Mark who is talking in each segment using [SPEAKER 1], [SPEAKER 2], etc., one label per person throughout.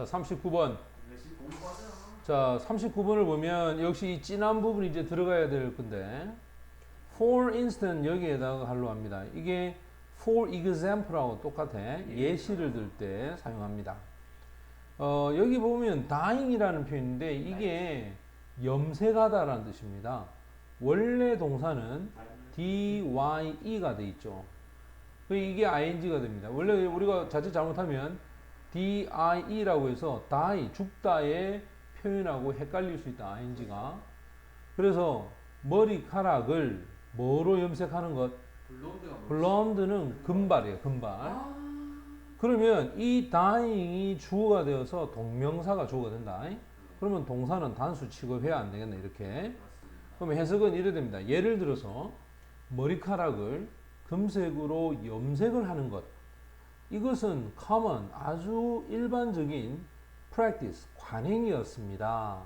[SPEAKER 1] 자, 39번.
[SPEAKER 2] 열심히 공부하세요.
[SPEAKER 1] 자, 39번을 보면 역시 이 진한 부분이 이제 들어가야 될 건데 for instance 여기에다가 할로 합니다. 이게 for example하고 똑같아. 예시를 들 때 사용합니다. 어, 여기 보면 dying이라는 표현인데 이게 염색하다라는 뜻입니다. 원래 동사는 dye가 돼 있죠. 그 이게 ing가 됩니다. 원래 우리가 자칫 잘못하면 die라고 해서 die 죽다의 표현하고 헷갈릴 수 있다. ing가. 그래서 머리카락을 뭐로 염색하는 것? 블론드는 금발이에요. 금발. 그러면 이 dying이 주어가 되어서 동명사가 주어가 된다. 그러면 동사는 단수 취급해야 안 되겠네. 이렇게. 그럼 해석은 이래 됩니다. 예를 들어서 머리카락을 금색으로 염색을 하는 것. 이것은 common, 아주 일반적인 practice, 관행이었습니다.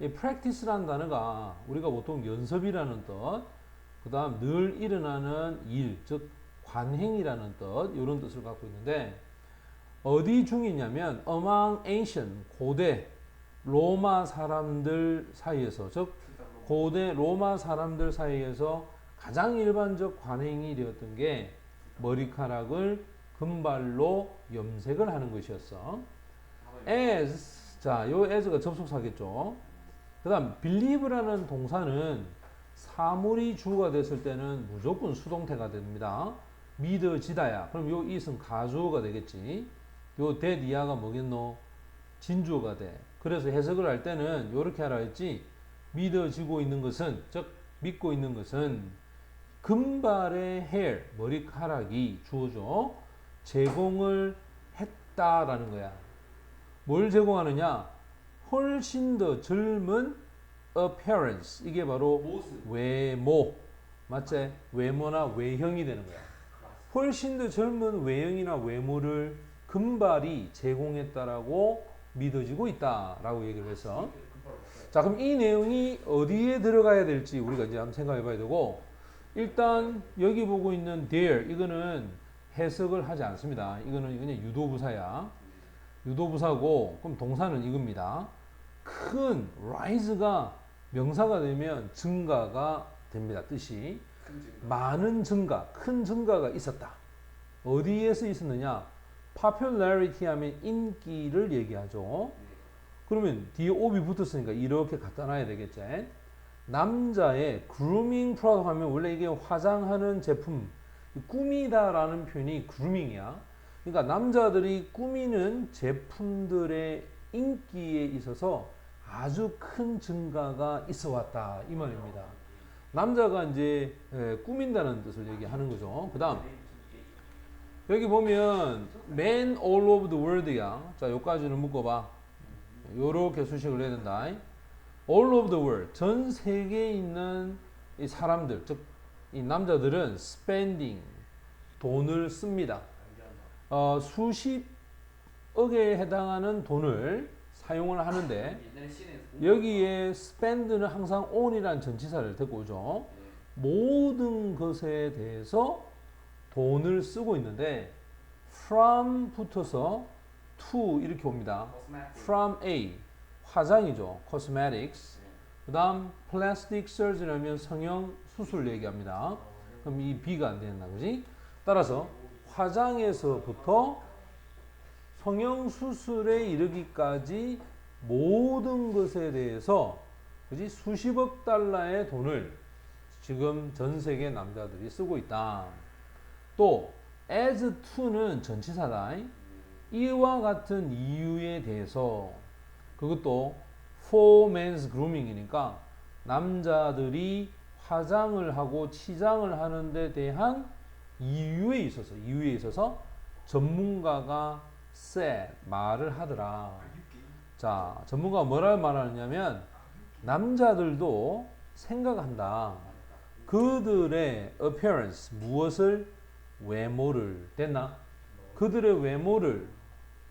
[SPEAKER 1] 이 practice라는 단어가 우리가 보통 연습이라는 뜻, 그 다음 늘 일어나는 일, 즉 관행이라는 뜻, 이런 뜻을 갖고 있는데 어디 중이냐면 among ancient, 고대 로마 사람들 사이에서, 즉 고대 로마 사람들 사이에서 가장 일반적 관행이 되었던 게 머리카락을 금발로 염색을 하는 것이었어. as 자, 요 as가 접속사겠죠. 그다음 believe라는 동사는 사물이 주어가 됐을 때는 무조건 수동태가 됩니다. 믿어지다야. 그럼 요 it은 가주어가 되겠지. 요 that 이하가 뭐겠노? 진주어가 돼. 그래서 해석을 할 때는 요렇게 하라 했지. 믿어지고 있는 것은 즉 믿고 있는 것은 금발의 hair 머리카락이 주어져 제공을 했다라는 거야. 뭘 제공하느냐? 훨씬 더 젊은 appearance 이게 바로
[SPEAKER 2] 모습.
[SPEAKER 1] 외모 맞지? 외모나 외형이 되는 거야. 훨씬 더 젊은 외형이나 외모를 금발이 제공했다라고 믿어지고 있다라고 얘기를 해서 자 그럼 이 내용이 어디에 들어가야 될지 우리가 이제 한번 생각해 봐야 되고 일단 여기 보고 있는 there 이거는 해석을 하지 않습니다. 이거는 그냥 유도부사야. 유도부사고 그럼 동사는 이겁니다. 큰 rise가 명사가 되면 증가가 됩니다. 뜻이 많은 증가, 큰 증가가 있었다. 어디에서 있었느냐? popularity 하면 인기를 얘기하죠. 그러면 뒤에 오비 붙었으니까 이렇게 갖다 놔야 되겠지. 남자의 grooming product 하면 원래 이게 화장하는 제품, 꾸미다라는 표현이 grooming이야. 그러니까 남자들이 꾸미는 제품들의 인기에 있어서 아주 큰 증가가 있어 왔다 이 말입니다. 남자가 이제 에, 꾸민다는 뜻을 얘기하는 거죠. 그다음 여기 보면 man all over the world야. 자, 여기까지는 묶어봐. 요렇게 수식을 해야 된다. all over the world. 전 세계에 있는 이 사람들, 즉, 이 남자들은 spending, 돈을 씁니다. 어, 수십억에 해당하는 돈을 사용을 하는데, 여기에 spend는 항상 on이라는 전치사를 데리고 오죠. 모든 것에 대해서 돈을 쓰고 있는데 from 붙어서 to 이렇게 옵니다. from A 화장이죠. cosmetics. 그 다음 plastic surgery라면 성형 수술 얘기합니다. 그럼 이 B가 안 된다, 그지? 따라서 화장에서부터 성형 수술에 이르기까지 모든 것에 대해서 그지 수십억 달러의 돈을 지금 전 세계 남자들이 쓰고 있다. 또 as to는 전치사다. 이와 같은 이유에 대해서 그것도 for men's grooming이니까 남자들이 화장을 하고 치장을 하는 데 대한 이유에 있어서 이유에 있어서 전문가가 said 말을 하더라. 자, 전문가가 뭐라 말하느냐면 남자들도 생각한다. 그들의 appearance 무엇을 외모를 됐나? 그들의 외모를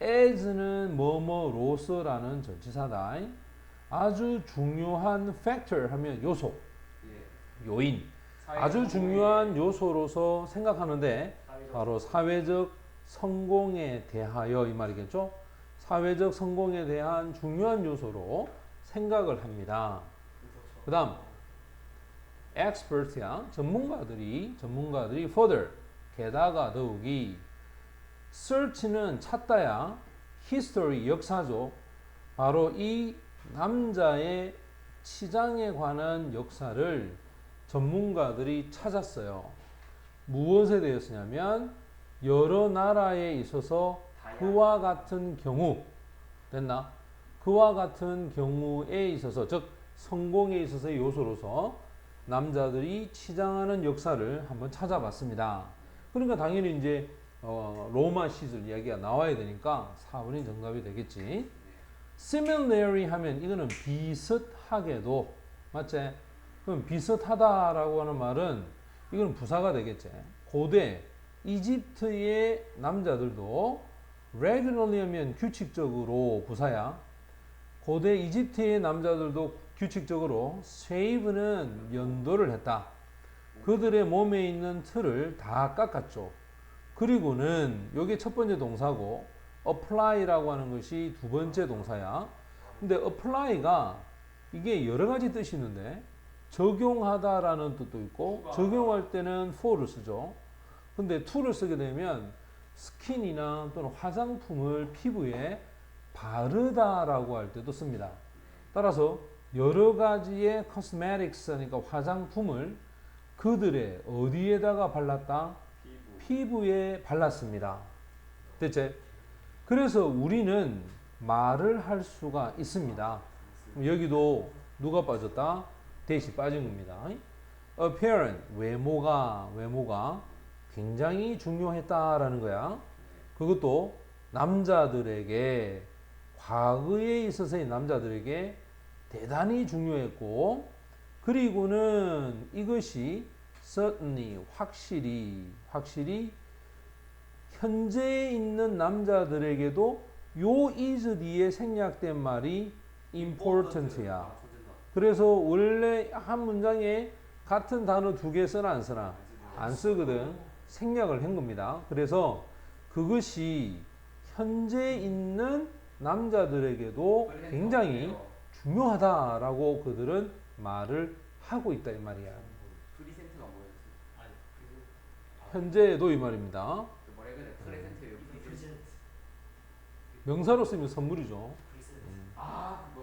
[SPEAKER 1] as는 뭐뭐로서라는 전치사다. 아주 중요한 factor 하면 요소, 요인. 아주 중요한 요소로서 생각하는데 바로 사회적 성공에 대하여 이 말이겠죠. 사회적 성공에 대한 중요한 요소로 생각을 합니다. 그 다음 expert야 전문가들이 전문가들이 further 게다가 더욱이 search는 찾다야 history 역사죠. 바로 이 남자의 치장에 관한 역사를 전문가들이 찾았어요. 무엇에 대해서냐면 여러 나라에 있어서 그와 같은 경우 됐나? 그와 같은 경우에 있어서 즉 성공에 있어서의 요소로서 남자들이 치장하는 역사를 한번 찾아봤습니다. 그러니까 당연히 이제 어, 로마 시절 이야기가 나와야 되니까 4번이 정답이 되겠지. Similarly 하면 이거는 비슷하게도 맞지? 그럼 비슷하다라고 하는 말은 이건 부사가 되겠지. 고대 이집트의 남자들도 regularly 하면 규칙적으로 부사야. 고대 이집트의 남자들도 규칙적으로 shave는 연도를 했다. 그들의 몸에 있는 틀을 다 깎았죠. 그리고는 이게 첫 번째 동사고 apply라고 하는 것이 두 번째 동사야. 근데 apply가 이게 여러 가지 뜻이 있는데 적용하다라는 뜻도 있고 적용할 때는 for를 쓰죠. 근데 to를 쓰게 되면 스킨이나 또는 화장품을 피부에 바르다라고 할 때도 씁니다. 따라서 여러 가지의 cosmetics 그러니까 화장품을 그들의 어디에다가 발랐다? 피부 에 발랐습니다. 됐지? 그래서 우리는 말을 할 수가 있습니다. 여기도 누가 빠졌다? 대시 빠진 겁니다. appearance 외모가 외모가 굉장히 중요했다라는 거야. 그것도 남자들에게 과거에 있어서의 남자들에게 대단히 중요했고 그리고는 이것이 certainly 확실히 확실히 현재 있는 남자들에게도 요 is 뒤에 생략된 말이 important야. 그래서 원래 한 문장에 같은 단어 두 개 쓰나 안 쓰나? 안 쓰거든. 생략을 한 겁니다. 그래서 그것이 현재 있는 남자들에게도 굉장히 중요하다라고 그들은 말을 하고 있다 이 말이야. 현재도 이 말입니다.
[SPEAKER 2] 그 뭐라 그래? 프레젠트 여기
[SPEAKER 1] 명사로 쓰면 선물이죠.
[SPEAKER 2] 아